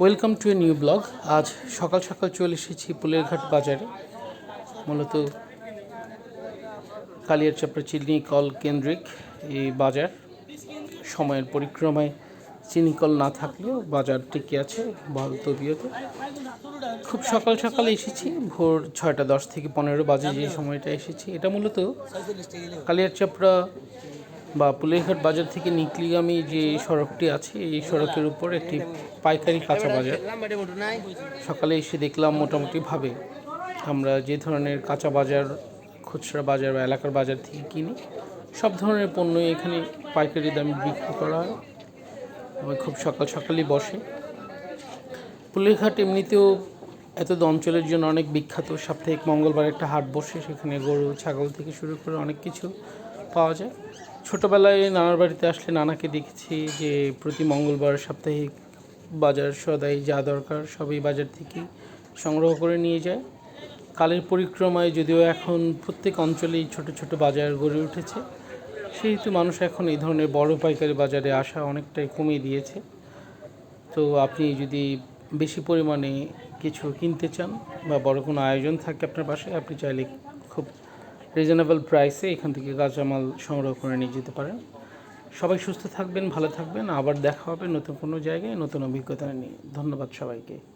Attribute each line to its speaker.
Speaker 1: Welcome to a new blog আজ সকাল সকাল চলে এসেছি পুলেরঘাট বাজারে। মূলত কালিয়ারচাপড়া চিনি কল কেন্দ্রিক এই বাজার। সময়ের পরিক্রমায় চিনি কল না থাকলেও বাজার টিকে আছে, বল তবিয়তে। খুব সকাল সকাল এসেছি, ভোর ছয়টা দশ থেকে পনেরো বাজে যে সময়টা এসেছি। এটা মূলত কালিয়ারচাপড়া বা পুলেরঘাট বাজার থেকে নিকলিগামী যে সড়কটি আছে, এই সড়কের উপর একটি পাইকারি কাঁচা বাজার। সকালে এসে দেখলাম মোটামুটিভাবে আমরা যে ধরনের কাঁচা বাজার, খুচরা বাজার বা এলাকার বাজার থেকে কিনি, সব ধরনের পণ্য এখানে পাইকারি দামে বিক্রি করা হয়। এবং খুব সকাল সকালই বসে। পুলেরঘাট এমনিতেও এত অঞ্চলের জন্য অনেক বিখ্যাত। সাপ্তাহিক মঙ্গলবার একটা হাট বসে, সেখানে গরু, ছাগল থেকে শুরু করে অনেক কিছু পাওয়া যায়। ছোটোবেলায় নানার বাড়িতে আসলে নানাকে দেখেছি যে প্রতি মঙ্গলবার সাপ্তাহিক বাজার সদাই যা দরকার সবই বাজার থেকেই সংগ্রহ করে নিয়ে যায়। কালের পরিক্রমায় যদিও এখন প্রত্যেক অঞ্চলেই ছোট ছোট বাজার গড়ে উঠেছে, সেহেতু মানুষ এখন এই ধরনের বড় পাইকারি বাজারে আসা অনেকটাই কমিয়ে দিয়েছে। তো আপনি যদি বেশি পরিমাণে কিছু কিনতে চান বা বড় কোনো আয়োজন থাকে আপনার বাসায়, আপনি চাইলে খুব রিজনেবল প্রাইসে এখান থেকে কাঁচামাল সংগ্রহ করে নিয়ে যেতে পারেন। সবাই সুস্থ থাকবেন, ভালো থাকবেন। আবার দেখা হবে নতুন কোনো জায়গায়, নতুন অভিজ্ঞতা নিয়ে। ধন্যবাদ সবাইকে।